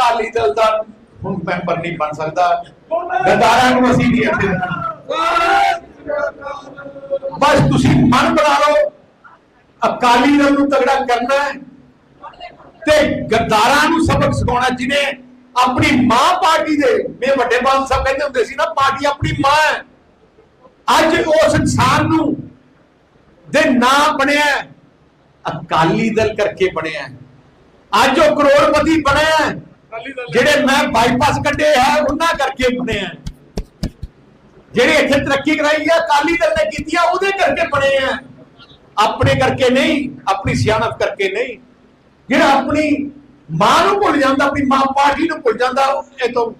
ਅਕਾਲੀ ਦਲ ਦਾ ਹੁਣ ਮੈਂਬਰ ਨਹੀਂ ਬਣ ਸਕਦਾ। ਗਦਾਰਾਂ ਨੂੰ ਅਸੀਂ ਨਹੀਂ ਅੱਗੇ ਬਸ ਤੁਸੀਂ ਮਨ ਬਣਾ ਲਓ। ਅਕਾਲੀ ਦਲ ਨੂੰ ਤਗੜਾ ਕਰਨਾ ਹੈ। ਤੇ ਗੱਦਾਰਾਂ ਨੂੰ ਸਬਕ ਸਿਖਾਉਣਾ ਜਿਹਨੇ ਆਪਣੀ ਮਾਂ ਪਾਰਟੀ ਦੇ ਮੇ ਵੱਡੇ ਬਾਲ ਸਾਹਿਬ ਕਹਿੰਦੇ ਹੁੰਦੇ ਸੀ ਨਾ, ਪਾਰਟੀ ਆਪਣੀ ਮਾਂ ਹੈ। ਅੱਜ ਉਸ ਇਨਸਾਨ ਨੂੰ ਦੇ ਨਾਂ ਬਣਿਆ ਅਕਾਲੀ ਦਲ ਕਰਕੇ ਬਣਿਆ ਅੱਜ ਉਹ ਕਰੋੜਪਤੀ ਬਣਿਆ ਜਿਹੜੇ ਮੈਂ ਬਾਈਪਾਸ ਕੱਢੇ ਹੈ ਉਹਨਾਂ ਕਰਕੇ ਬਣਿਆ ਹੈ। ਜਿਹੜੇ ਇੱਥੇ ਤਰੱਕੀ ਕਰਾਈ ਹੈ ਅਕਾਲੀ ਦਲ ਨੇ ਕੀਤੀ ਹੈ ਉਹਦੇ ਕਰਕੇ ਬਣੇ ਆ। ਆਪਣੇ ਕਰਕੇ ਨਹੀਂ, ਆਪਣੀ ਸਿਆਣਪ ਕਰਕੇ ਨਹੀਂ। ਜਿਹੜਾ ਆਪਣੀ ਮਾਂ ਨੂੰ ਭੁੱਲ ਜਾਂਦਾ, ਆਪਣੀ ਮਾਂ ਪਾਰਟੀ ਨੂੰ ਭੁੱਲ ਜਾਂਦਾ, ਇਹ ਤੋਂ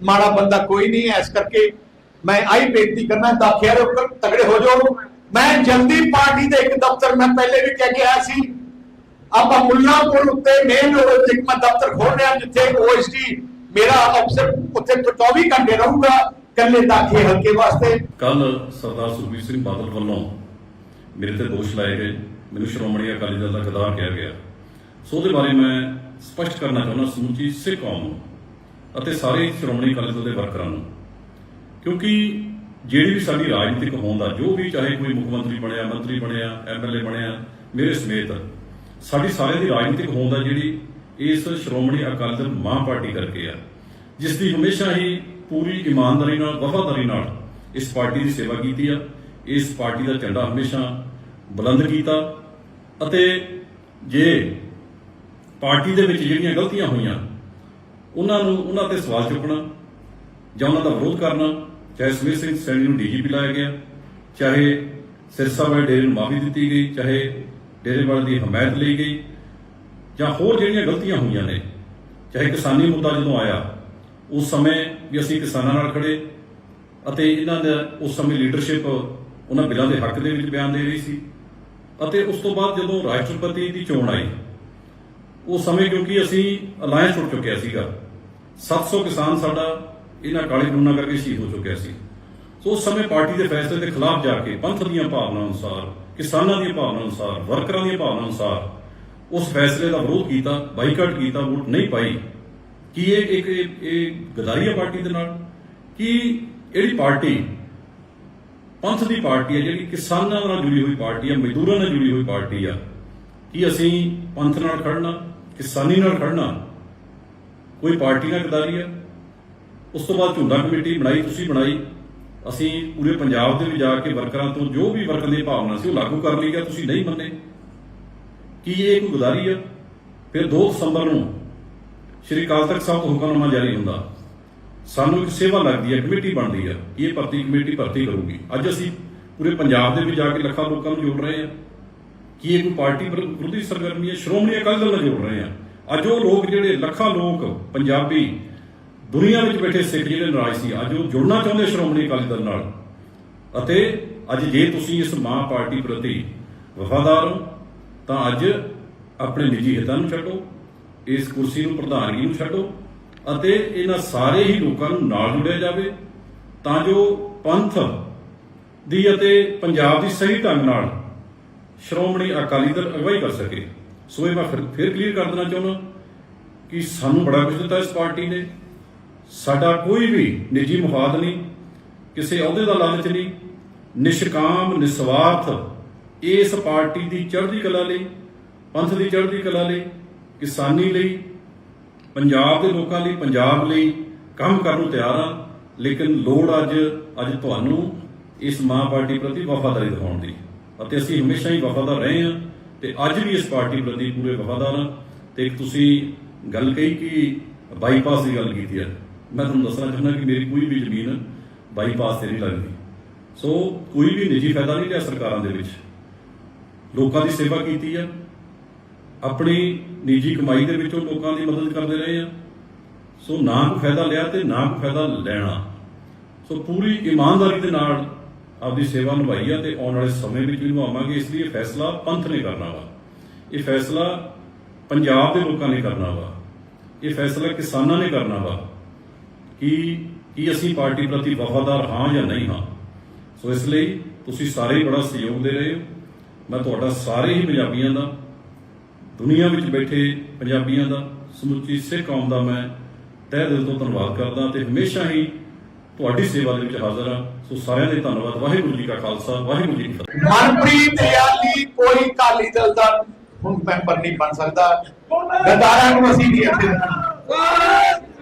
ਮਾੜਾ ਬੰਦਾ ਕੋਈ ਨਹੀਂ ਹੈ। ਇਸ ਕਰਕੇ ਮੈਂ ਆਈ ਬੇਨਤੀ ਕਰਨਾ ਦਾਖਿਆ ਰੋ ਤਗੜੇ ਹੋ ਜਾਓ। ਮੈਂ ਜਲਦੀ ਪਾਰਟੀ ਦੇ ਇੱਕ ਦਫ਼ਤਰ, ਮੈਂ ਪਹਿਲੇ ਵੀ ਕਹਿ ਕੇ ਆਇਆ ਸੀ ਆਪਾਂ ਮੁੱਲਾਂਪੁਰ ਉੱਤੇ ਮੇਨ ਰੋਡ ਉੱਤੇ ਇੱਕ ਦਫ਼ਤਰ ਖੋਲ ਰਿਹਾ, ਜਿੱਥੇ ਓਐਸਟੀ ਮੇਰਾ ਅਫਸਰ ਉੱਥੇ 24 ਘੰਟੇ ਰਹੂਗਾ ਕੱਲੇ ਦਾਖੇ ਹਲਕੇ ਵਾਸਤੇ। ਕੱਲ ਸਰਦਾਰ ਸੁਖਬੀਰ ਸਿੰਘ ਬਾਦਲ ਵੱਲੋਂ ਮੇਰੇ ਤੇ ਦੋਸ਼ ਲਾਏ ਗਏ, ਮੈਨੂੰ ਸ਼੍ਰੋਮਣੀ ਅਕਾਲੀ ਦਲ ਦਾ ਗਦਾਰ ਕਿਹਾ ਗਿਆ। ਸੋ ਉਹਦੇ ਬਾਰੇ ਮੈਂ ਸਪਸ਼ਟ ਕਰਨਾ ਚਾਹੁੰਦਾ, ਸਮੁੱਚੀ ਸਿੱਖ ਕੌਮ ਨੂੰ ਅਤੇ ਸਾਰੇ ਸ਼੍ਰੋਮਣੀ ਅਕਾਲੀ ਦਲ ਦੇ ਵਰਕਰਾਂ ਨੂੰ। ਕਿਉਂਕਿ ਜਿਹੜੀ ਵੀ ਸਾਡੀ ਰਾਜਨੀਤਿਕ ਹੋਂਦ ਆ, ਜੋ ਵੀ ਚਾਹੇ ਕੋਈ ਮੁੱਖ ਮੰਤਰੀ ਬਣਿਆ ਮੰਤਰੀ ਬਣਿਆ ਐਮਐਲਏ ਬਣਿਆ, ਮੇਰੇ ਸਮੇਤ ਸਾਡੀ ਸਾਰਿਆਂ ਦੀ ਰਾਜਨੀਤਿਕ ਹੋਂਦ ਆ ਜਿਹੜੀ ਇਸ ਸ਼੍ਰੋਮਣੀ ਅਕਾਲੀ ਦਲ ਮਾਂ ਪਾਰਟੀ ਕਰਕੇ ਆ। ਜਿਸ ਦੀ ਹਮੇਸ਼ਾ ਹੀ ਪੂਰੀ ਇਮਾਨਦਾਰੀ ਨਾਲ, ਵਫਾਦਾਰੀ ਨਾਲ ਇਸ ਪਾਰਟੀ ਦੀ ਸੇਵਾ ਕੀਤੀ ਆ। ਇਸ ਪਾਰਟੀ ਦਾ ਝੰਡਾ ਹਮੇਸ਼ਾ ਬੁਲੰਦ ਕੀਤਾ ਅਤੇ ਜੇ ਪਾਰਟੀ ਦੇ ਵਿੱਚ ਜਿਹੜੀਆਂ ਗਲਤੀਆਂ ਹੋਈਆਂ, ਉਹਨਾਂ ਨੂੰ ਉਹਨਾਂ ਤੇ ਸਵਾਲ ਚੁੱਕਣਾ ਜਾਂ ਉਹਨਾਂ ਦਾ ਵਿਰੋਧ ਕਰਨਾ, ਚਾਹੇ ਸਮੀਰ ਸਿੰਘ ਸੈਣੀ ਨੂੰ ਡੀਜੀਪੀ ਲਾਇਆ ਗਿਆ, ਚਾਹੇ ਸਿਰਸਾ ਵਾਲੇ ਡੇਰੇ ਨੂੰ ਮਾਫੀ ਦਿੱਤੀ ਗਈ, ਚਾਹੇ ਡੇਰੇ ਦੀ ਹਮਾਇਤ ਲਈ ਗਈ ਜਾਂ ਹੋਰ ਜਿਹੜੀਆਂ ਗਲਤੀਆਂ ਹੋਈਆਂ ਨੇ, ਚਾਹੇ ਕਿਸਾਨੀ ਮੁੱਦਾ ਜਦੋਂ ਆਇਆ, ਉਸ ਸਮੇਂ ਵੀ ਅਸੀਂ ਕਿਸਾਨਾਂ ਨਾਲ ਖੜੇ ਅਤੇ ਇਹਨਾਂ ਦਾ ਉਸ ਸਮੇਂ ਲੀਡਰਸ਼ਿਪ ਉਹਨਾਂ ਬਿੱਲਾਂ ਦੇ ਹੱਕ ਦੇ ਵਿੱਚ ਬਿਆਨ ਦੇ ਰਹੀ ਸੀ ਅਤੇ ਉਸ ਤੋਂ ਬਾਅਦ ਜਦੋਂ ਰਾਸ਼ਟਰਪਤੀ ਦੀ ਚੋਣ ਆਈ, ਉਸ ਸਮੇਂ ਕਿਉਂਕਿ ਅਸੀਂ ਅਲਾਇੰਸ ਉੱਠ ਚੁੱਕਿਆ ਸੀਗਾ 700 ਕਿਸਾਨ ਸਾਡਾ ਇਹਨਾਂ ਕਾਲੇ ਕਾਨੂੰਨਾਂ ਕਰਕੇ ਸ਼ਹੀਦ ਹੋ ਚੁੱਕਿਆ ਸੀ। ਸੋ ਉਸ ਸਮੇਂ ਪਾਰਟੀ ਦੇ ਫੈਸਲੇ ਦੇ ਖਿਲਾਫ ਜਾ ਕੇ ਪੰਥ ਦੀਆਂ ਭਾਵਨਾਵਾਂ ਅਨੁਸਾਰ ਕਿਸਾਨਾਂ ਦੀ ਭਾਵਨਾ ਅਨੁਸਾਰ, ਵਰਕਰਾਂ ਦੀਆਂ ਭਾਵਨਾ ਅਨੁਸਾਰ ਉਸ ਫੈਸਲੇ ਦਾ ਵਿਰੋਧ ਕੀਤਾ, ਬਾਈਕਾਟ ਕੀਤਾ, ਵੋਟ ਨਹੀਂ ਪਾਈ। ਕੀ ਇਹ ਇੱਕ, ਇਹ- ਇਹ ਗਦਾਰੀਆ ਪਾਰਟੀ ਦੇ ਨਾਲ? ਕਿ ਜਿਹੜੀ ਪਾਰਟੀ ਪੰਥ ਦੀ ਪਾਰਟੀ ਹੈ ਜਿਹੜੀ ਕਿਸਾਨਾਂ ਨਾਲ ਜੁੜੀ ਹੋਈ ਪਾਰਟੀ ਹੈ ਮਜ਼ਦੂਰਾਂ ਨਾਲ ਜੁੜੀ ਹੋਈ ਪਾਰਟੀ ਆ? ਕਿ ਅਸੀਂ ਪੰਥ ਨਾਲ ਖੜਨਾ ਕਿਸਾਨੀ ਨਾਲ ਖੜਨਾ ਕੋਈ ਪਾਰਟੀ ਨਾਲ ਗਦਾਰੀ ਆ? ਉਸ ਤੋਂ ਬਾਅਦ ਝੁੰਡਾ ਕਮੇਟੀ ਬਣਾਈ, ਤੁਸੀਂ ਬਣਾਈ। ਅਸੀਂ ਪੂਰੇ ਪੰਜਾਬ ਦੇ ਵਿੱਚ ਜਾ ਕੇ ਵਰਕਰਾਂ ਤੋਂ ਜੋ ਵੀ ਵਰਕਰ ਦੀ ਭਾਵਨਾ ਸੀ ਉਹ ਲਾਗੂ ਕਰ ਲਈ ਗਿਆ ਤੁਸੀਂ ਨਹੀਂ ਮੰਨੇ। ਕੀ ਇਹ ਕੋਈ ਗਦਾਰੀ ਆ? ਫਿਰ 2 ਦਸੰਬਰ ਨੂੰ ਸ਼੍ਰੀ ਅਕਾਲ ਤਖਤ ਸਾਹਿਬ ਤੋਂ ਹੁਕਮਨਾਮਾ ਜਾਰੀ ਹੁੰਦਾ। ਸਾਨੂੰ ਇੱਕ ਸੇਵਾ ਲੱਗਦੀ ਹੈ ਕਮੇਟੀ ਬਣਦੀ ਹੈ ਇਹ ਭਰਤੀ ਕਮੇਟੀ ਭਰਤੀ ਕਰੂਗੀ। ਅੱਜ ਅਸੀਂ ਪੂਰੇ ਪੰਜਾਬ ਦੇ ਵਿੱਚ ਜਾ ਕੇ ਲੱਖਾਂ ਲੋਕਾਂ ਨੂੰ ਜੋੜ ਰਹੇ ਹਾਂ ਕੀ ਇਹ ਕੋਈ ਪਾਰਟੀ ਵਿਰੋਧੀ ਸਰਗਰਮੀ ਹੈ ਸ਼੍ਰੋਮਣੀ ਅਕਾਲੀ ਦਲ ਨਾਲ ਜੋੜ ਰਹੇ ਹਾਂ ਅੱਜ ਉਹ ਲੋਕ ਜਿਹੜੇ ਲੱਖਾਂ ਲੋਕ ਪੰਜਾਬੀ ਦੁਨੀਆ ਵਿੱਚ ਬੈਠੇ ਸਿੱਖ ਜਿਹੜੇ ਨਾਰਾਜ਼ ਸੀ, ਅੱਜ ਉਹ ਜੁੜਨਾ ਚਾਹੁੰਦੇ ਸ਼੍ਰੋਮਣੀ ਅਕਾਲੀ ਦਲ ਨਾਲ। ਅਤੇ ਅੱਜ ਜੇ ਤੁਸੀਂ ਇਸ ਮਾਂ ਪਾਰਟੀ ਪ੍ਰਤੀ ਵਫਾਦਾਰ ਹੋ, ਤਾਂ ਅੱਜ ਆਪਣੇ ਨਿੱਜੀ ਹਿੱਤਾਂ ਨੂੰ ਛੱਡੋ, ਇਸ ਕੁਰਸੀ ਨੂੰ ਪ੍ਰਧਾਨਗੀ ਨੂੰ ਛੱਡੋ, ਅਤੇ ਇਹਨਾਂ ਸਾਰੇ ਹੀ ਲੋਕਾਂ ਨੂੰ ਨਾਲ ਜੁੜਿਆ ਜਾਵੇ, ਤਾਂ ਜੋ ਪੰਥ ਦੀ ਅਤੇ ਪੰਜਾਬ ਦੀ ਸਹੀ ਢੰਗ ਨਾਲ ਸ਼੍ਰੋਮਣੀ ਅਕਾਲੀ ਦਲ ਅਗਵਾਈ ਕਰ ਸਕੇ। ਸੋ ਇਹ ਮੈਂ ਫਿਰ ਫਿਰ ਕਲੀਅਰ ਕਰ ਦੇਣਾ ਚਾਹੁੰਦਾ ਕਿ ਸਾਨੂੰ ਬੜਾ ਕੁਝ ਦਿੱਤਾ ਇਸ ਪਾਰਟੀ ਨੇ। ਸਾਡਾ ਕੋਈ ਵੀ ਨਿੱਜੀ ਮੁਫਾਦ ਨਹੀਂ, ਕਿਸੇ ਅਹੁਦੇ ਦਾ ਲਾਲਚ ਨਹੀਂ, ਨਿਸ਼ਕਾਮ, ਨਿਸਵਾਰਥ ਇਸ ਪਾਰਟੀ ਦੀ ਚੜ੍ਹਦੀ ਕਲਾ ਲਈ, ਪੰਥ ਦੀ ਚੜ੍ਹਦੀ ਕਲਾ ਲਈ, ਕਿਸਾਨੀ ਲਈ, ਪੰਜਾਬ ਦੇ ਲੋਕਾਂ ਲਈ, ਪੰਜਾਬ ਲਈ ਕੰਮ ਕਰਨ ਨੂੰ ਤਿਆਰ ਹਾਂ ਲੇਕਿਨ ਲੋੜ ਅੱਜ ਅੱਜ ਤੁਹਾਨੂੰ ਇਸ ਮਾਂ ਪਾਰਟੀ ਪ੍ਰਤੀ ਵਫਾਦਾਰੀ ਦਿਖਾਉਣ ਦੀ। ਅਤੇ ਅਸੀਂ ਹਮੇਸ਼ਾ ਹੀ ਵਫਾਦਾਰ ਰਹੇ ਹਾਂ ਤੇ ਅੱਜ ਵੀ ਇਸ ਪਾਰਟੀ ਪ੍ਰਤੀ ਪੂਰੇ ਵਫਾਦਾਰ ਹਾਂ। ਤੇ ਤੁਸੀਂ ਗੱਲ ਕਹੀ ਕਿ ਬਾਈਪਾਸ ਦੀ ਗੱਲ ਕੀਤੀ ਹੈ। ਮੈਂ ਤੁਹਾਨੂੰ ਦੱਸਣਾ ਚਾਹੁੰਦਾ ਕਿ ਮੇਰੀ ਕੋਈ ਵੀ ਜ਼ਮੀਨ ਬਾਈਪਾਸ ਤੇ ਨਹੀਂ ਲੱਗਦੀ। ਸੋ ਕੋਈ ਵੀ ਨਿੱਜੀ ਫਾਇਦਾ ਨਹੀਂ ਲਿਆ ਸਰਕਾਰਾਂ ਦੇ ਵਿੱਚ। ਲੋਕਾਂ ਦੀ ਸੇਵਾ ਕੀਤੀ ਆ। ਆਪਣੀ ਨਿੱਜੀ ਕਮਾਈ ਦੇ ਵਿੱਚੋਂ ਲੋਕਾਂ ਦੀ ਮਦਦ ਕਰਦੇ ਰਹੇ ਆ। ਸੋ ਨਾ ਕੋਈ ਫਾਇਦਾ ਲਿਆ ਤੇ ਨਾ ਕੋਈ ਫਾਇਦਾ ਲੈਣਾ। ਸੋ ਪੂਰੀ ਇਮਾਨਦਾਰੀ ਦੇ ਨਾਲ ਆਪਦੀ ਸੇਵਾ ਨਿਭਾਈ ਆ ਤੇ ਆਉਣ ਵਾਲੇ ਸਮੇਂ ਵਿੱਚ ਵੀ ਨਿਭਾਵਾਂਗੇ। ਇਸ ਲਈ ਇਹ ਫੈਸਲਾ ਪੰਥ ਨੇ ਕਰਨਾ ਵਾ। ਇਹ ਫੈਸਲਾ ਪੰਜਾਬ ਦੇ ਲੋਕਾਂ ਨੇ ਕਰਨਾ ਵਾ। ਇਹ ਫੈਸਲਾ ਕਿਸਾਨਾਂ ਨੇ ਕਰਨਾ ਵਾ। ਕਿ ਕੀ ਅਸੀਂ ਪਾਰਟੀ ਪ੍ਰਤੀ ਵਫਾਦਾਰ ਹਾਂ ਜਾਂ ਨਹੀਂ ਹਾਂ। ਸੋ ਇਸ ਲਈ ਤੁਸੀਂ ਸਾਰੇ ਬੜਾ ਸਹਿਯੋਗ ਦੇ ਰਹੇ ਹੋ। ਮੈਂ ਤੁਹਾਡਾ ਸਾਰੇ ਹੀ ਪੰਜਾਬੀਆਂ ਦਾ ਦੁਨੀਆ ਵਿੱਚ ਬੈਠੇ ਪੰਜਾਬੀਆਂ ਦਾ ਸਮੁੱਚੀ ਸਿੱਖ ਕੌਮ ਦਾ ਮੈਂ ਤਹਿ ਦਿਲ ਤੋਂ ਧੰਨਵਾਦ ਕਰਦਾ ਤੇ ਹਮੇਸ਼ਾ ਹੀ ਤੁਹਾਡੀ ਸੇਵਾ ਦੇ ਵਿੱਚ ਹਾਜ਼ਰ ਹਾਂ। ਸੋ ਸਾਰਿਆਂ ਦੇ ਧੰਨਵਾਦ। ਵਾਹਿਗੁਰੂ ਜੀ ਕਾ ਖਾਲਸਾ ਵਾਹਿਗੁਰੂ ਜੀ ਕੀ ਫਤਿਹ। ਮਨਪ੍ਰੀਤ ਯਾਲੀ ਕੋਈ ਕਾਲੀ ਦਲ ਦਾ ਹੁਣ ਮੈਂਬਰ ਨਹੀਂ ਬਣ ਸਕਦਾ। ਗਦਾਰਾਂ ਨੂੰ ਅਸੀਂ ਨਹੀਂ ਇੱਥੇ।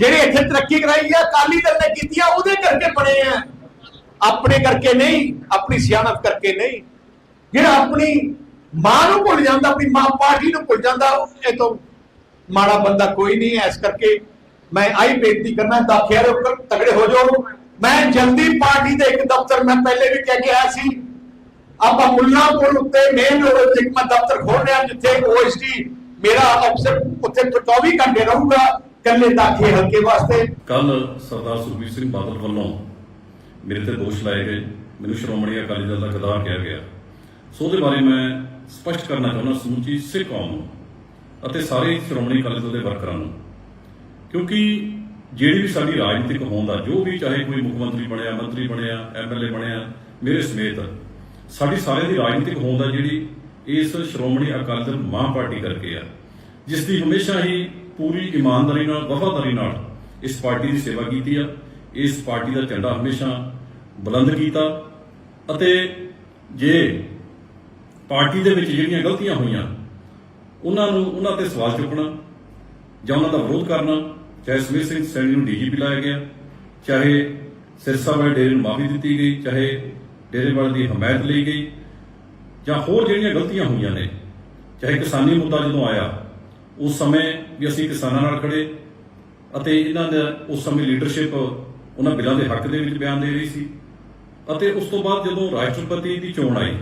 ਜਿਹੜੇ ਇੱਥੇ ਤਰੱਕੀ ਕਰਾਈ ਹੈ ਅਕਾਲੀ ਦਲ ਨੇ ਕੀਤੀ ਆ, ਉਹਦੇ ਕਰਕੇ ਬਣੇ ਆ। ਆਪਣੇ ਕਰਕੇ ਨਹੀਂ, ਆਪਣੀ ਸਿਆਣਪ ਕਰਕੇ ਨਹੀਂ। ਜਿਹੜਾ ਆਪਣੀ ਮਾਂ ਨੂੰ ਭੁੱਲ ਜਾਂਦਾ, ਆਪਣੀ ਮਾਂ ਪਾਰਟੀ ਨੂੰ ਭੁੱਲ ਜਾਂਦਾ, ਇਹ ਤੋਂ ਮਾੜਾ ਬੰਦਾ ਕੋਈ ਨਹੀਂ ਹੈ। ਇਸ ਕਰਕੇ ਮੈਂ ਆਈ ਬੇਨਤੀ ਕਰਨਾ, ਦਾਖਿਆ ਦੇ ਤਗੜੇ ਹੋ ਜਾਓ। ਮੈਂ ਜਲਦੀ ਪਾਰਟੀ ਦੇ ਇੱਕ ਦਫ਼ਤਰ ਮੈਂ ਪਹਿਲੇ ਵੀ ਕਹਿ ਕੇ ਆਇਆ ਸੀ। ਆਪਾਂ ਮੁੱਲਾਂਪੁਰ ਉੱਤੇ ਮੇਨ ਰੋਡ ਉੱਤੇ ਇੱਕ ਮੈਂ ਦਫ਼ਤਰ ਖੋਲ ਰਿਹਾ ਜਿੱਥੇ ਓਐਸਟੀ ਮੇਰਾ ਅਫਸਰ ਉੱਥੇ 24 ਘੰਟੇ ਰਹੂਗਾ। ਕੱਲੇ ਦਾਖੇ ਹਲਕੇ ਵਾਸਤੇ। ਕੱਲ ਸਰਦਾਰ ਸੁਖਬੀਰ ਸਿੰਘ ਬਾਦਲ ਵੱਲੋਂ ਮੇਰੇ ਤੇ ਦੋਸ਼ ਲਾਏ ਗਏ। ਮੈਨੂੰ ਸ਼੍ਰੋਮਣੀ ਅਕਾਲੀ ਦਲ ਦਾ ਗਦਾਰ ਕਿਹਾ ਗਿਆ। ਸੋ ਉਹਦੇ ਬਾਰੇ ਮੈਂ ਸਪਸ਼ਟ ਕਰਨਾ ਚਾਹੁੰਦਾ ਸਮੁੱਚੀ ਸਿੱਖ ਕੌਮ ਨੂੰ ਅਤੇ ਸਾਰੇ ਸ਼੍ਰੋਮਣੀ ਅਕਾਲੀ ਦਲ ਦੇ ਵਰਕਰਾਂ ਨੂੰ। ਕਿਉਂਕਿ ਜਿਹੜੀ ਵੀ ਸਾਡੀ ਰਾਜਨੀਤਿਕ ਹੋਂਦ ਆ, ਜੋ ਵੀ ਚਾਹੇ ਕੋਈ ਮੁੱਖ ਮੰਤਰੀ ਬਣਿਆ ਮੰਤਰੀ ਬਣਿਆ ਐਮਐਲਏ ਬਣਿਆ, ਮੇਰੇ ਸਮੇਤ, ਸਾਡੀ ਸਾਰਿਆਂ ਦੀ ਰਾਜਨੀਤਿਕ ਹੋਂਦ ਆ ਜਿਹੜੀ ਇਸ ਸ਼੍ਰੋਮਣੀ ਅਕਾਲੀ ਦਲ ਮਾਂ ਪਾਰਟੀ ਕਰਕੇ ਆ। ਜਿਸ ਦੀ ਹਮੇਸ਼ਾ ਹੀ ਪੂਰੀ ਇਮਾਨਦਾਰੀ ਨਾਲ, ਵਫਾਦਾਰੀ ਨਾਲ ਇਸ ਪਾਰਟੀ ਦੀ ਸੇਵਾ ਕੀਤੀ ਆ। ਇਸ ਪਾਰਟੀ ਦਾ ਝੰਡਾ ਹਮੇਸ਼ਾ ਬੁਲੰਦ ਕੀਤਾ ਅਤੇ ਜੇ ਪਾਰਟੀ ਦੇ ਵਿੱਚ ਜਿਹੜੀਆਂ ਗਲਤੀਆਂ ਹੋਈਆਂ, ਉਹਨਾਂ ਨੂੰ ਉਹਨਾਂ ਤੇ ਸਵਾਲ ਚੁੱਕਣਾ ਜਾਂ ਉਹਨਾਂ ਦਾ ਵਿਰੋਧ ਕਰਨਾ, ਚਾਹੇ ਸਮੀਰ ਸਿੰਘ ਸੈਣੀ ਨੂੰ ਡੀਜੀਪੀ ਲਾਇਆ ਗਿਆ, ਚਾਹੇ ਸਿਰਸਾ ਵਾਲੇ ਡੇਰੇ ਨੂੰ ਮਾਫੀ ਦਿੱਤੀ ਗਈ, ਚਾਹੇ ਡੇਰੇ ਵਾਲੇ ਦੀ ਹਮਾਇਤ ਲਈ ਗਈ ਜਾਂ ਹੋਰ ਜਿਹੜੀਆਂ ਗਲਤੀਆਂ ਹੋਈਆਂ ਨੇ, ਚਾਹੇ ਕਿਸਾਨੀ ਮੁੱਦਾ ਜਦੋਂ ਆਇਆ ਉਸ ਸਮੇਂ ਵੀ ਅਸੀਂ ਕਿਸਾਨਾਂ ਨਾਲ ਖੜੇ ਅਤੇ ਇਹਨਾਂ ਦਾ ਉਸ ਸਮੇਂ ਲੀਡਰਸ਼ਿਪ ਉਹਨਾਂ ਬਿੱਲਾਂ ਦੇ ਹੱਕ ਦੇ ਵਿੱਚ ਬਿਆਨ ਦੇ ਰਹੀ ਸੀ ਅਤੇ ਉਸ ਤੋਂ ਬਾਅਦ ਜਦੋਂ ਰਾਸ਼ਟਰਪਤੀ ਦੀ ਚੋਣ ਆਈ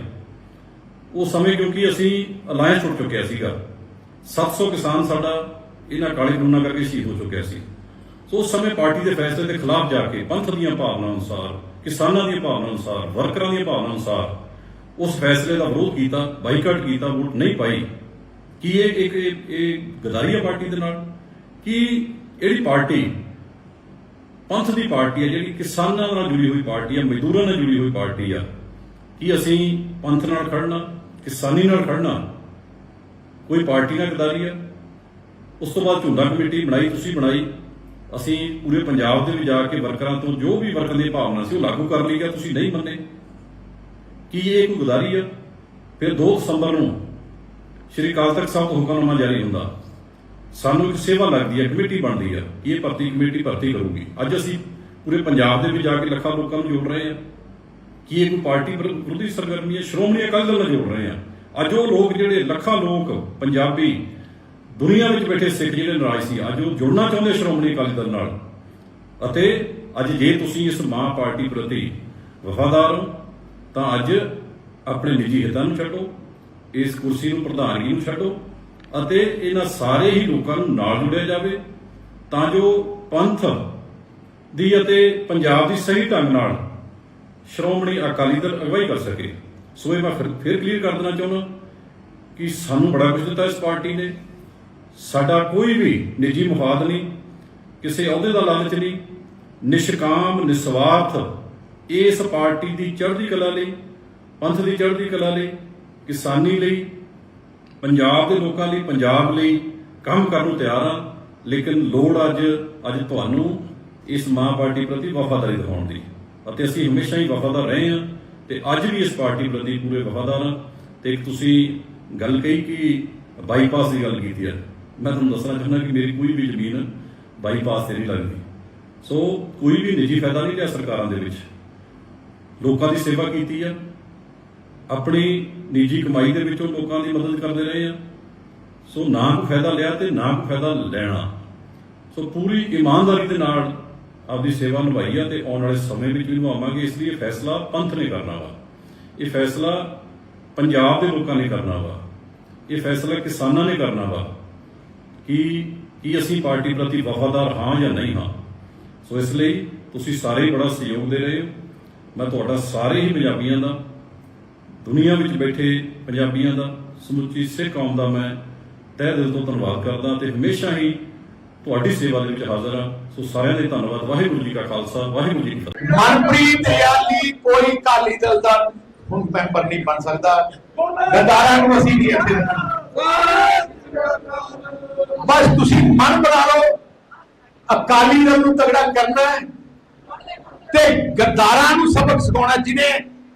ਉਸ ਸਮੇਂ ਕਿਉਂਕਿ ਅਸੀਂ ਅਲਾਇੰਸ ਟੁੱਟ ਚੁੱਕਿਆ ਸੀਗਾ 700 ਕਿਸਾਨ ਸਾਡਾ ਇਹਨਾਂ ਕਾਲੇ ਕਾਨੂੰਨਾਂ ਕਰਕੇ ਸ਼ਹੀਦ ਹੋ ਚੁੱਕਿਆ ਸੀ। ਸੋ ਉਸ ਸਮੇਂ ਪਾਰਟੀ ਦੇ ਫੈਸਲੇ ਦੇ ਖਿਲਾਫ ਜਾ ਕੇ ਪੰਥ ਦੀਆਂ ਭਾਵਨਾ ਅਨੁਸਾਰ, ਕਿਸਾਨਾਂ ਦੀਆਂ ਭਾਵਨਾ ਅਨੁਸਾਰ, ਵਰਕਰਾਂ ਦੀਆਂ ਭਾਵਨਾ ਅਨੁਸਾਰ ਉਸ ਫੈਸਲੇ ਦਾ ਵਿਰੋਧ ਕੀਤਾ, ਬਾਈਕਾਟ ਕੀਤਾ, ਵੋਟ ਨਹੀਂ ਪਾਈ। ਕੀ ਇਹ ਇੱਕ ਇਹ- ਇਹ ਗਦਾਰੀ ਹੈ ਪਾਰਟੀ ਦੇ ਨਾਲ? ਕੀ ਜਿਹੜੀ ਪਾਰਟੀ ਪੰਥ ਦੀ ਪਾਰਟੀ ਹੈ ਜਿਹੜੀ ਕਿਸਾਨਾਂ ਨਾਲ ਜੁੜੀ ਹੋਈ ਪਾਰਟੀ ਹੈ, ਮਜ਼ਦੂਰਾਂ ਨਾਲ ਜੁੜੀ ਹੋਈ ਪਾਰਟੀ ਆ? ਕੀ ਅਸੀਂ ਪੰਥ ਨਾਲ ਖੜਨਾ, ਕਿਸਾਨੀ ਨਾਲ ਖੜਨਾ? ਕੋਈ ਪਾਰਟੀ ਨਾਲ ਗਦਾਰੀ ਆ ਉਸ ਤੋਂ ਬਾਅਦ ਝੁੰਡਾ ਕਮੇਟੀ ਬਣਾਈ, ਤੁਸੀਂ ਬਣਾਈ। ਅਸੀਂ ਪੂਰੇ ਪੰਜਾਬ ਦੇ ਵਿੱਚ ਜਾ ਕੇ ਵਰਕਰਾਂ ਤੋਂ ਜੋ ਵੀ ਵਰਕਰ ਦੀ ਭਾਵਨਾ ਸੀ ਉਹ ਲਾਗੂ ਕਰ ਲਈ ਗਿਆ ਤੁਸੀਂ ਨਹੀਂ ਮੰਨੇ। ਕੀ ਇਹ ਕੋਈ ਗਦਾਰੀ ਆ ਫਿਰ 2 ਦਸੰਬਰ ਨੂੰ ਸ਼੍ਰੀ ਅਕਾਲ ਤਖਤ ਸਾਹਿਬ ਤੋਂ ਹੁਕਮਨਾਮਾ ਜਾਰੀ ਹੁੰਦਾ। ਸਾਨੂੰ ਇੱਕ ਸੇਵਾ ਲੱਗਦੀ ਹੈ, ਕਮੇਟੀ ਬਣਦੀ ਹੈ। ਕਿ ਇਹ ਭਰਤੀ, ਕਮੇਟੀ ਭਰਤੀ ਕਰੂਗੀ। ਅੱਜ ਅਸੀਂ ਪੂਰੇ ਪੰਜਾਬ ਦੇ ਵਿੱਚ ਜਾ ਕੇ ਲੱਖਾਂ ਲੋਕਾਂ ਨੂੰ ਜੋੜ ਰਹੇ ਹਾਂ। ਕੀ ਇਹ ਕੋਈ ਪਾਰਟੀ ਵਿਰੋਧੀ ਸਰਗਰਮੀ ਹੈ? ਸ਼੍ਰੋਮਣੀ ਅਕਾਲੀ ਦਲ ਨਾਲ ਜੋੜ ਰਹੇ ਹਾਂ। ਅੱਜ ਉਹ ਲੋਕ ਜਿਹੜੇ ਲੱਖਾਂ ਲੋਕ ਪੰਜਾਬੀ ਦੁਨੀਆ ਵਿੱਚ ਬੈਠੇ ਸਿੱਖ ਜਿਹੜੇ ਨਾਰਾਜ਼ ਸੀ, ਅੱਜ ਉਹ ਜੁੜਨਾ ਚਾਹੁੰਦੇ ਸ਼੍ਰੋਮਣੀ ਅਕਾਲੀ ਦਲ ਨਾਲ। ਅਤੇ ਅੱਜ ਜੇ ਤੁਸੀਂ ਇਸ ਮਾਂ ਪਾਰਟੀ ਪ੍ਰਤੀ ਵਫਾਦਾਰ ਹੋ, ਤਾਂ ਅੱਜ ਆਪਣੇ ਨਿੱਜੀ ਹਿੱਤਾਂ ਨੂੰ ਛੱਡੋ। ਇਸ ਕੁਰਸੀ ਨੂੰ ਪ੍ਰਧਾਨਗੀ ਨੂੰ ਛੱਡੋ ਅਤੇ ਇਹਨਾਂ ਸਾਰੇ ਹੀ ਲੋਕਾਂ ਨੂੰ ਨਾਲ ਜੁੜਿਆ ਜਾਵੇ ਤਾਂ ਜੋ ਪੰਥ ਦੀ ਅਤੇ ਪੰਜਾਬ ਦੀ ਸਹੀ ਢੰਗ ਨਾਲ ਸ਼੍ਰੋਮਣੀ ਅਕਾਲੀ ਦਲ ਅਗਵਾਈ ਕਰ ਸਕੇ। ਸੋ ਇਹ ਮੈਂ ਫਿਰ ਫਿਰ ਕਲੀਅਰ ਕਰ ਦੇਣਾ ਚਾਹੁੰਦਾ ਕਿ ਸਾਨੂੰ ਬੜਾ ਕੁਝ ਦਿੱਤਾ ਇਸ ਪਾਰਟੀ ਨੇ। ਸਾਡਾ ਕੋਈ ਵੀ ਨਿੱਜੀ ਮੁਫਾਦ ਨਹੀਂ, ਕਿਸੇ ਅਹੁਦੇ ਦਾ ਲਾਲਚ ਨਹੀਂ, ਨਿਸ਼ਕਾਮ, ਨਿਸਵਾਰਥ ਇਸ ਪਾਰਟੀ ਦੀ ਚੜ੍ਹਦੀ ਕਲਾ ਲਈ, ਪੰਥ ਦੀ ਚੜ੍ਹਦੀ ਕਲਾ ਲਈ ਕਿਸਾਨੀ ਲਈ, ਪੰਜਾਬ ਦੇ ਲੋਕਾਂ ਲਈ, ਪੰਜਾਬ ਲਈ ਕੰਮ ਕਰਨ ਨੂੰ ਤਿਆਰ ਹਾਂ ਲੇਕਿਨ ਲੋੜ ਅੱਜ ਅੱਜ ਤੁਹਾਨੂੰ ਇਸ ਮਾਂ ਪਾਰਟੀ ਪ੍ਰਤੀ ਵਫਾਦਾਰੀ ਦਿਖਾਉਣ ਦੀ। ਅਤੇ ਅਸੀਂ ਹਮੇਸ਼ਾ ਹੀ ਵਫਾਦਾਰ ਰਹੇ ਹਾਂ ਤੇ ਅੱਜ ਵੀ ਇਸ ਪਾਰਟੀ ਪ੍ਰਤੀ ਪੂਰੇ ਵਫਾਦਾਰ ਹਾਂ। ਤੇ ਤੁਸੀਂ ਗੱਲ ਕਹੀ ਕਿ ਬਾਈਪਾਸ ਦੀ ਗੱਲ ਕੀਤੀ ਹੈ। ਮੈਂ ਤੁਹਾਨੂੰ ਦੱਸਣਾ ਚਾਹੁੰਦਾ ਕਿ ਮੇਰੀ ਕੋਈ ਵੀ ਜ਼ਮੀਨ ਬਾਈਪਾਸ ਤੇ ਨਹੀਂ ਲੱਗਦੀ। ਸੋ ਕੋਈ ਵੀ ਨਿੱਜੀ ਫਾਇਦਾ ਨਹੀਂ ਲਿਆ ਸਰਕਾਰਾਂ ਦੇ ਵਿੱਚ। ਲੋਕਾਂ ਦੀ ਸੇਵਾ ਕੀਤੀ ਹੈ। ਆਪਣੀ ਨਿੱਜੀ ਕਮਾਈ ਦੇ ਵਿੱਚੋਂ ਲੋਕਾਂ ਦੀ ਮਦਦ ਕਰਦੇ ਰਹੇ ਆ। ਸੋ ਨਾ ਕੋਈ ਫਾਇਦਾ ਲਿਆ ਤੇ ਨਾ ਕੋਈ ਫਾਇਦਾ ਲੈਣਾ। ਸੋ ਪੂਰੀ ਇਮਾਨਦਾਰੀ ਦੇ ਨਾਲ ਆਪਦੀ ਸੇਵਾ ਨਿਭਾਈ ਆ ਤੇ ਆਉਣ ਵਾਲੇ ਸਮੇਂ ਵਿੱਚ ਵੀ ਨਿਭਾਵਾਂਗੇ। ਇਸ ਲਈ ਇਹ ਫੈਸਲਾ ਪੰਥ ਨੇ ਕਰਨਾ ਵਾ। ਇਹ ਫੈਸਲਾ ਪੰਜਾਬ ਦੇ ਲੋਕਾਂ ਨੇ ਕਰਨਾ ਵਾ। ਇਹ ਫੈਸਲਾ ਕਿਸਾਨਾਂ ਨੇ ਕਰਨਾ ਵਾ ਕਿ ਕਿ ਅਸੀਂ ਪਾਰਟੀ ਪ੍ਰਤੀ ਵਫਾਦਾਰ ਹਾਂ ਜਾਂ ਨਹੀਂ ਹਾਂ। ਸੋ ਇਸ ਲਈ ਤੁਸੀਂ ਸਾਰੇ ਬੜਾ ਸਹਿਯੋਗ ਦੇ ਰਹੇ ਹੋ। ਮੈਂ ਤੁਹਾਡਾ ਸਾਰੇ ਹੀ ਪੰਜਾਬੀਆਂ ਦਾ ਦੁਨੀਆ ਵਿੱਚ ਬੈਠੇ ਪੰਜਾਬੀਆਂ ਦਾ, ਸਮੁੱਚੀ ਸਿੱਖ ਕੌਮ ਦਾ ਮੈਂ ਤਹਿ ਦਿਲ ਤੋਂ ਧੰਨਵਾਦ ਕਰਦਾ ਤੇ ਹਮੇਸ਼ਾ ਹੀ ਤੁਹਾਡੀ ਸੇਵਾ ਦੇ ਵਿੱਚ ਹਾਜ਼ਰ ਹਾਂ। ਸੋ ਸਾਰਿਆਂ ਦੇ ਧੰਨਵਾਦ। ਵਾਹਿਗੁਰੂ ਜੀ ਕਾ ਖਾਲਸਾ, ਵਾਹਿਗੁਰੂ ਜੀ ਕੀ ਫਤਿਹ। ਮਨਪ੍ਰੀਤ ਯਾਲੀ ਕੋਈ ਕਾਲੀ ਦਲ ਦਾ ਹੁਣ ਮੈਂਬਰ ਨਹੀਂ ਬਣ ਸਕਦਾ। ਗਦਾਰਾਂ ਨੂੰ ਅਸੀਂ ਨਹੀਂ ਇੱਥੇ ਬਸ ਤੁਸੀਂ ਮਨ ਬਣਾ ਲਓ। ਅਕਾਲੀ ਦਲ ਨੂੰ ਤਗੜਾ ਕਰਨਾ ਹੈ ਤੇ ਗਦਾਰਾਂ ਨੂੰ ਸਬਕ ਸਿਖਾਉਣਾ ਜਿਹਨੇ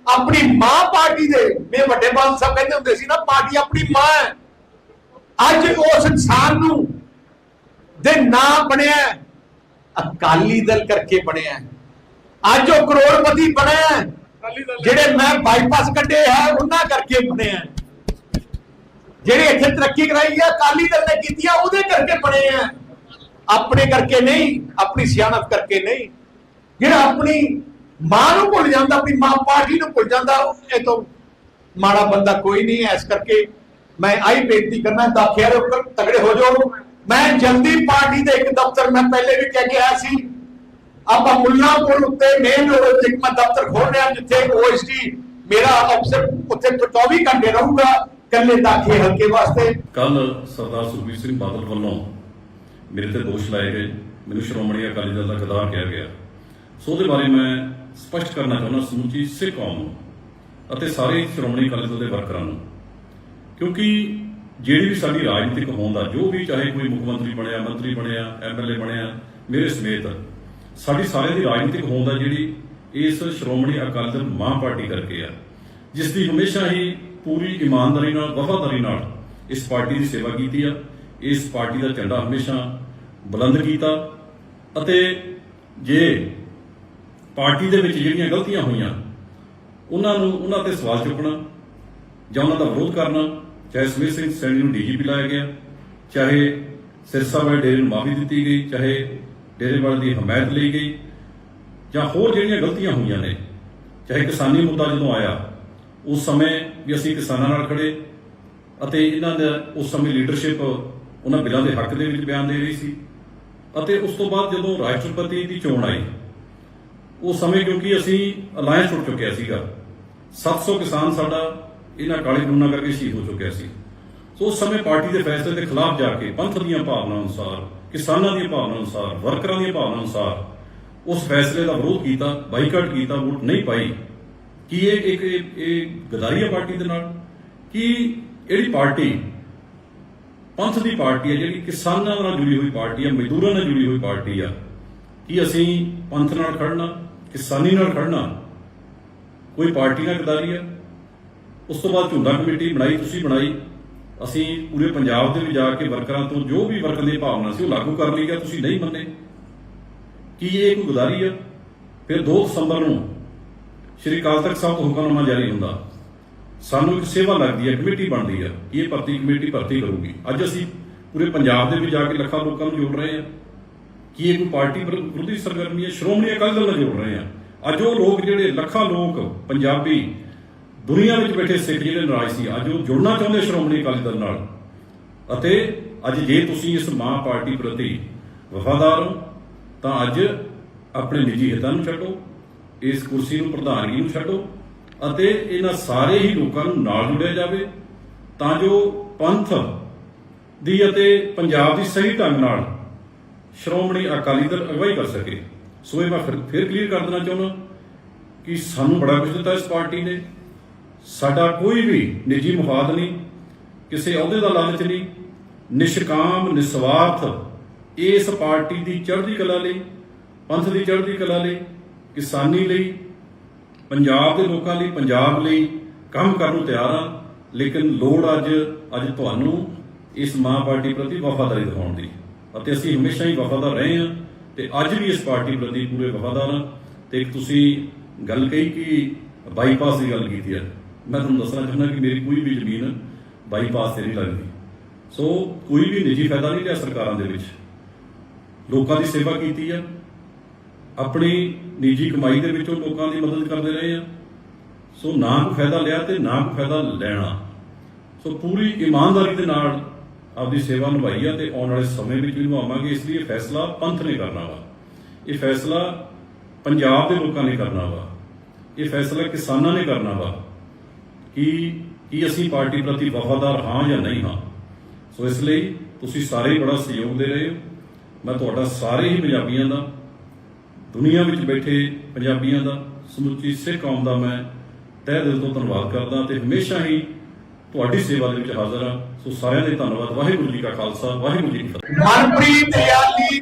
ਆਪਣੀ ਮਾਂ ਪਾਰਟੀ ਦੇ ਮੇ ਵੱਡੇ ਬਾਲ ਸਾਹਿਬ ਕਹਿੰਦੇ ਹੁੰਦੇ ਸੀ ਨਾ ਪਾਰਟੀ ਆਪਣੀ ਮਾਂ ਹੈ ਅੱਜ ਉਸ ਇਨਸਾਨ ਨੂੰ ਦੇ ਨਾਂ ਬਣਿਆ ਹੈ, ਅਕਾਲੀ ਦਲ ਕਰਕੇ ਬਣਿਆ ਹੈ। ਅੱਜ ਉਹ ਕਰੋੜਪਤੀ ਬਣਿਆ ਹੈ। ਜਿਹੜੇ ਮੈਂ ਬਾਈਪਾਸ ਕੱਢੇ ਹੈ ਉਹਨਾਂ ਕਰਕੇ ਬਣਿਆ ਹੈ। ਜਿਹੜੇ ਇੱਥੇ ਤਰੱਕੀ ਕਰਾਈ ਹੈ ਅਕਾਲੀ ਦਲ ਨੇ ਕੀਤੀ ਆ ਉਹਦੇ ਕਰਕੇ ਬਣੇ ਆ ਆਪਣੇ ਕਰਕੇ ਨਹੀਂ ਆਪਣੀ ਸਿਆਣਪ ਕਰਕੇ ਨਹੀਂ ਜਿਹੜਾ ਆਪਣੀ ਮਾਂ ਨੂੰ ਭੁੱਲ ਜਾਂਦਾ ਆਪਣੀ ਮਾਂ ਪਾਰਟੀ ਨੂੰ ਭੁੱਲ ਜਾਂਦਾ, ਇਹ ਤੋਂ ਮਾੜਾ ਬੰਦਾ ਕੋਈ ਨਹੀਂ ਹੈ। ਕਰਕੇ ਮੈਂ ਆਈ ਬੇਨਤੀ ਕਰਨਾ ਦਾਖਿਆਰ ਉੱਪਰ ਤਗੜੇ ਹੋ ਜਾਓ। ਮੈਂ ਜਲਦੀ ਪਾਰਟੀ ਦੇ ਇੱਕ ਦਫ਼ਤਰ ਮੈਂ ਪਹਿਲੇ ਵੀ ਕਹਿ ਕੇ ਆਇਆ ਸੀ, ਆਪਾਂ ਮੁੱਲਾਂਪੁਰ ਉੱਤੇ ਮੇਨ ਰੋਡ ਤੇ ਮੈਂ ਦਫ਼ਤਰ ਖੋਲ ਰਿਹਾ, ਜਿੱਥੇ ਓਐਸਟੀ ਮੇਰਾ ਅਫਸਰ ਉੱਥੇ 24 ਘੰਟੇ ਰਹੂਗਾ ਕੱਲੇ ਦਾਖੇ ਹਲਕੇ ਵਾਸਤੇ। ਕੱਲ ਸਰਦਾਰ ਸੁਖਬੀਰ ਸਿੰਘ ਬਾਦਲ ਵੱਲੋਂ ਮੇਰੇ ਤੇ ਦੋਸ਼ ਲਾਏ ਗਏ। ਮੈਨੂੰ ਸ਼੍ਰੋਮਣੀ ਅਕਾਲੀ ਦਲ ਦਾ ਗਦਾਰ ਕਿਹਾ ਗਿਆ। ਸੋ ਉਹਦੇ ਬਾਰੇ ਮੈਂ ਸਪਸ਼ਟ ਕਰਨਾ ਚਾਹੁੰਦਾ ਸਮੁੱਚੀ ਸਿੱਖ ਕੌਮ ਨੂੰ ਅਤੇ ਸਾਰੇ ਸ਼੍ਰੋਮਣੀ ਅਕਾਲੀ ਦਲ ਦੇ ਵਰਕਰਾਂ ਨੂੰ। ਕਿਉਂਕਿ ਜਿਹੜੀ ਵੀ ਸਾਡੀ ਰਾਜਨੀਤਿਕ ਹੋਂਦ ਆ, ਜੋ ਵੀ ਚਾਹੇ ਕੋਈ ਮੁੱਖ ਮੰਤਰੀ ਬਣਿਆ ਮੰਤਰੀ ਬਣਿਆ ਐਮਐਲਏ ਬਣਿਆ, ਮੇਰੇ ਸਮੇਤ, ਸਾਡੀ ਸਾਰਿਆਂ ਦੀ ਰਾਜਨੀਤਿਕ ਹੋਂਦ ਆ ਜਿਹੜੀ ਇਸ ਸ਼੍ਰੋਮਣੀ ਅਕਾਲੀ ਦਲ ਮਾਂ ਪਾਰਟੀ ਕਰਕੇ ਆ। ਜਿਸ ਦੀ ਹਮੇਸ਼ਾ ਹੀ ਪੂਰੀ ਇਮਾਨਦਾਰੀ ਨਾਲ, ਵਫਾਦਾਰੀ ਨਾਲ ਇਸ ਪਾਰਟੀ ਦੀ ਸੇਵਾ ਕੀਤੀ ਆ। ਇਸ ਪਾਰਟੀ ਦਾ ਝੰਡਾ ਹਮੇਸ਼ਾ ਬੁਲੰਦ ਕੀਤਾ ਅਤੇ ਜੇ ਪਾਰਟੀ ਦੇ ਵਿੱਚ ਜਿਹੜੀਆਂ ਗਲਤੀਆਂ ਹੋਈਆਂ, ਉਹਨਾਂ ਨੂੰ, ਉਹਨਾਂ ਤੇ ਸਵਾਲ ਚੁੱਕਣਾ ਜਾਂ ਉਹਨਾਂ ਦਾ ਵਿਰੋਧ ਕਰਨਾ, ਚਾਹੇ ਸਮੀਰ ਸਿੰਘ ਸੈਣੀ ਨੂੰ ਡੀਜੀਪੀ ਲਾਇਆ ਗਿਆ, ਚਾਹੇ ਸਿਰਸਾ ਵਾਲੇ ਡੇਰੇ ਨੂੰ ਮਾਫੀ ਦਿੱਤੀ ਗਈ, ਚਾਹੇ ਡੇਰੇ ਵਾਲੇ ਦੀ ਹਮਾਇਤ ਲਈ ਗਈ, ਜਾਂ ਹੋਰ ਜਿਹੜੀਆਂ ਗਲਤੀਆਂ ਹੋਈਆਂ ਨੇ, ਚਾਹੇ ਕਿਸਾਨੀ ਮੁੱਦਾ ਜਦੋਂ ਆਇਆ, ਉਸ ਸਮੇਂ ਵੀ ਅਸੀਂ ਕਿਸਾਨਾਂ ਨਾਲ ਖੜੇ ਅਤੇ ਇਹਨਾਂ ਦਾ ਉਸ ਸਮੇਂ ਲੀਡਰਸ਼ਿਪ ਉਹਨਾਂ ਬਿੱਲਾਂ ਦੇ ਹੱਕ ਦੇ ਵਿੱਚ ਬਿਆਨ ਦੇ ਰਹੀ ਸੀ। ਅਤੇ ਉਸ ਤੋਂ ਬਾਅਦ ਜਦੋਂ ਰਾਸ਼ਟਰਪਤੀ ਦੀ ਚੋਣ ਆਈ ਉਹ ਸਮੇਂ ਕਿਉਂਕਿ ਅਸੀਂ ਅਲਾਇੰਸ ਟੁੱਟ ਚੁੱਕਿਆ ਸੀਗਾ। 700 ਕਿਸਾਨ ਸਾਡਾ ਇਹਨਾਂ ਕਾਲੇ ਕਾਨੂੰਨਾਂ ਕਰਕੇ ਸ਼ਹੀਦ ਹੋ ਚੁੱਕਿਆ ਸੀ। ਸੋ ਉਸ ਸਮੇਂ ਪਾਰਟੀ ਦੇ ਫੈਸਲੇ ਦੇ ਖਿਲਾਫ ਜਾ ਕੇ ਪੰਥ ਦੀਆਂ ਭਾਵਨਾ ਅਨੁਸਾਰ, ਕਿਸਾਨਾਂ ਦੀਆਂ ਭਾਵਨਾ ਅਨੁਸਾਰ, ਵਰਕਰਾਂ ਦੀਆਂ ਭਾਵਨਾ ਅਨੁਸਾਰ ਉਸ ਫੈਸਲੇ ਦਾ ਵਿਰੋਧ ਕੀਤਾ, ਬਾਈਕਾਟ ਕੀਤਾ, ਵੋਟ ਨਹੀਂ ਪਾਈ। ਕੀ ਇਹ ਇੱਕ ਇਹ- ਗਦਾਰੀਆ ਪਾਰਟੀ ਦੇ ਨਾਲ? ਕਿ ਜਿਹੜੀ ਪਾਰਟੀ ਪੰਥ ਦੀ ਪਾਰਟੀ ਹੈ ਜਿਹੜੀ ਕਿਸਾਨਾਂ ਨਾਲ ਜੁੜੀ ਹੋਈ ਪਾਰਟੀ ਹੈ ਮਜ਼ਦੂਰਾਂ ਨਾਲ ਜੁੜੀ ਹੋਈ ਪਾਰਟੀ ਆ? ਕਿ ਅਸੀਂ ਪੰਥ ਨਾਲ ਖੜਨਾ? ਕਿਸਾਨੀ ਨਾਲ ਖੜਨਾ ਕੋਈ ਪਾਰਟੀ ਨਾਲ ਗਦਾਰੀ ਆ ਉਸ ਤੋਂ ਬਾਅਦ ਝੁੰਡਾ ਕਮੇਟੀ ਬਣਾਈ, ਤੁਸੀਂ ਬਣਾਈ। ਅਸੀਂ ਪੂਰੇ ਪੰਜਾਬ ਦੇ ਵਿੱਚ ਜਾ ਕੇ ਵਰਕਰਾਂ ਤੋਂ ਜੋ ਵੀ ਵਰਕਰ ਦੀ ਭਾਵਨਾ ਸੀ ਉਹ ਲਾਗੂ ਕਰ ਲਈ ਗਿਆ ਤੁਸੀਂ ਨਹੀਂ ਮੰਨੇ। ਕੀ ਇਹ ਕੋਈ ਗਦਾਰੀ ਆ ਫਿਰ 2 ਦਸੰਬਰ ਨੂੰ ਸ਼੍ਰੀ ਅਕਾਲ ਤਖਤ ਸਾਹਿਬ ਤੋਂ ਹੁਕਮਨਾਮਾ ਜਾਰੀ ਹੁੰਦਾ। ਸਾਨੂੰ ਇੱਕ ਸੇਵਾ ਲੱਗਦੀ ਹੈ, ਕਮੇਟੀ ਬਣਦੀ ਹੈ ਕਿ ਇਹ ਭਰਤੀ ਕਮੇਟੀ ਭਰਤੀ ਕਰੂਗੀ। ਅੱਜ ਅਸੀਂ ਪੂਰੇ ਪੰਜਾਬ ਦੇ ਵਿੱਚ ਜਾ ਕੇ ਲੱਖਾਂ ਲੋਕਾਂ ਨੂੰ ਜੋੜ ਰਹੇ ਹਾਂ। ਕਿ ਇਹ ਕੋਈ ਪਾਰਟੀ ਵਿਰੋਧੀ ਸਰਗਰਮੀ ਹੈ? ਸ਼੍ਰੋਮਣੀ ਅਕਾਲੀ ਦਲ ਨਾਲ ਜੋੜ ਰਹੇ ਹਾਂ ਅੱਜ ਉਹ ਲੋਕ ਜਿਹੜੇ ਲੱਖਾਂ ਲੋਕ ਪੰਜਾਬੀ ਦੁਨੀਆ ਵਿੱਚ ਬੈਠੇ ਸਿੱਖ ਜਿਹੜੇ ਨਾਰਾਜ਼ ਸੀ। ਅੱਜ ਉਹ ਜੁੜਨਾ ਚਾਹੁੰਦੇ ਸ਼੍ਰੋਮਣੀ ਅਕਾਲੀ ਦਲ ਨਾਲ। ਅਤੇ ਅੱਜ ਜੇ ਤੁਸੀਂ ਇਸ ਮਾਂ ਪਾਰਟੀ ਪ੍ਰਤੀ ਵਫਾਦਾਰ ਹੋ, ਤਾਂ ਅੱਜ ਆਪਣੇ ਨਿੱਜੀ ਹਿੱਤਾਂ ਨੂੰ ਛੱਡੋ, ਇਸ ਕੁਰਸੀ ਨੂੰ ਪ੍ਰਧਾਨਗੀ ਨੂੰ ਛੱਡੋ, ਅਤੇ ਇਹਨਾਂ ਸਾਰੇ ਹੀ ਲੋਕਾਂ ਨੂੰ ਨਾਲ ਜੁੜਿਆ ਜਾਵੇ, ਤਾਂ ਜੋ ਪੰਥ ਦੀ ਅਤੇ ਪੰਜਾਬ ਦੀ ਸਹੀ ਢੰਗ ਨਾਲ ਸ਼੍ਰੋਮਣੀ ਅਕਾਲੀ ਦਲ ਅਗਵਾਈ ਕਰ ਸਕੇ। ਸੋ ਇਹ ਮੈਂ ਫਿਰ ਫਿਰ ਕਲੀਅਰ ਕਰ ਦੇਣਾ ਚਾਹੁੰਦਾ ਕਿ ਸਾਨੂੰ ਬੜਾ ਕੁਝ ਦਿੱਤਾ ਇਸ ਪਾਰਟੀ ਨੇ। ਸਾਡਾ ਕੋਈ ਵੀ ਨਿੱਜੀ ਮੁਫਾਦ ਨਹੀਂ, ਕਿਸੇ ਅਹੁਦੇ ਦਾ ਲਾਲਚ ਨਹੀਂ, ਨਿਸ਼ਕਾਮ, ਨਿਸਵਾਰਥ ਇਸ ਪਾਰਟੀ ਦੀ ਚੜ੍ਹਦੀ ਕਲਾ ਲਈ, ਪੰਥ ਦੀ ਚੜ੍ਹਦੀ ਕਲਾ ਲਈ, ਕਿਸਾਨੀ ਲਈ, ਪੰਜਾਬ ਦੇ ਲੋਕਾਂ ਲਈ, ਪੰਜਾਬ ਲਈ ਕੰਮ ਕਰਨ ਨੂੰ ਤਿਆਰ ਆ। ਲੇਕਿਨ ਲੋੜ ਅੱਜ ਅੱਜ ਤੁਹਾਨੂੰ ਇਸ ਮਾਂ ਪਾਰਟੀ ਪ੍ਰਤੀ ਵਫਾਦਾਰੀ ਦਿਖਾਉਣ ਦੀ। ਅਤੇ ਅਸੀਂ ਹਮੇਸ਼ਾ ਹੀ ਵਫਾਦਾਰ ਰਹੇ ਹਾਂ ਤੇ ਅੱਜ ਵੀ ਇਸ ਪਾਰਟੀ ਪ੍ਰਤੀ ਪੂਰੇ ਵਫਾਦਾਰ ਹਾਂ। ਤੇ ਤੁਸੀਂ ਗੱਲ ਕਹੀ ਕਿ ਬਾਈਪਾਸ ਦੀ ਗੱਲ ਕੀਤੀ ਹੈ। ਮੈਂ ਤੁਹਾਨੂੰ ਦੱਸਣਾ ਚਾਹੁੰਦਾ ਕਿ ਮੇਰੀ ਕੋਈ ਵੀ ਜ਼ਮੀਨ ਬਾਈਪਾਸ ਤੇ ਨਹੀਂ ਲੱਗਦੀ। ਸੋ ਕੋਈ ਵੀ ਨਿੱਜੀ ਫਾਇਦਾ ਨਹੀਂ ਲਿਆ ਸਰਕਾਰਾਂ ਦੇ ਵਿੱਚ। ਲੋਕਾਂ ਦੀ ਸੇਵਾ ਕੀਤੀ ਆ ਆਪਣੀ ਨਿੱਜੀ ਕਮਾਈ ਦੇ ਵਿੱਚੋਂ ਲੋਕਾਂ ਦੀ ਮਦਦ ਕਰਦੇ ਰਹੇ ਆ ਸੋ ਨਾ ਕੋਈ ਫਾਇਦਾ ਲਿਆ ਤੇ ਨਾ ਕੋਈ ਫਾਇਦਾ ਲੈਣਾ। ਸੋ ਪੂਰੀ ਇਮਾਨਦਾਰੀ ਦੇ ਨਾਲ ਆਪਦੀ ਸੇਵਾ ਨਿਭਾਈ ਆ ਤੇ ਆਉਣ ਵਾਲੇ ਸਮੇਂ ਵਿੱਚ ਵੀ ਨਿਭਾਵਾਂਗੇ, ਇਸ ਲਈ ਇਹ ਫੈਸਲਾ ਪੰਥ ਨੇ ਕਰਨਾ ਵਾ। ਇਹ ਫੈਸਲਾ ਪੰਜਾਬ ਦੇ ਲੋਕਾਂ ਨੇ ਕਰਨਾ ਵਾ। ਇਹ ਫੈਸਲਾ ਕਿਸਾਨਾਂ ਨੇ ਕਰਨਾ ਵਾ ਕਿ ਕੀ ਅਸੀਂ ਪਾਰਟੀ ਪ੍ਰਤੀ ਵਫਾਦਾਰ ਹਾਂ ਜਾਂ ਨਹੀਂ ਹਾਂ। ਸੋ ਇਸ ਲਈ ਤੁਸੀਂ ਸਾਰੇ ਬੜਾ ਸਹਿਯੋਗ ਦੇ ਰਹੇ ਹੋ। ਮੈਂ ਤੁਹਾਡਾ ਸਾਰੇ ਹੀ ਪੰਜਾਬੀਆਂ ਦਾ, ਦੁਨੀਆ ਵਿੱਚ ਬੈਠੇ ਪੰਜਾਬੀਆਂ ਦਾ, ਸਮੁੱਚੀ ਸਿੱਖ ਕੌਮ ਦਾ ਮੈਂ ਤਹਿ ਦਿਲ ਤੋਂ ਧੰਨਵਾਦ ਕਰਦਾ ਤੇ ਹਮੇਸ਼ਾ ਹੀ ਤੁਹਾਡੀ ਸੇਵਾ ਦੇ ਵਿੱਚ ਹਾਜ਼ਰ ਹਾਂ। ਸੋ ਸਾਰਿਆਂ ਦੇ ਧੰਨਵਾਦ। ਵਾਹਿਗੁਰੂ ਜੀ ਕਾ ਖਾਲਸਾ, ਵਾਹਿਗੁਰੂ ਜੀ ਕੀ ਫਤਿਹ। ਮਨਪ੍ਰੀਤ ਯਾਲੀ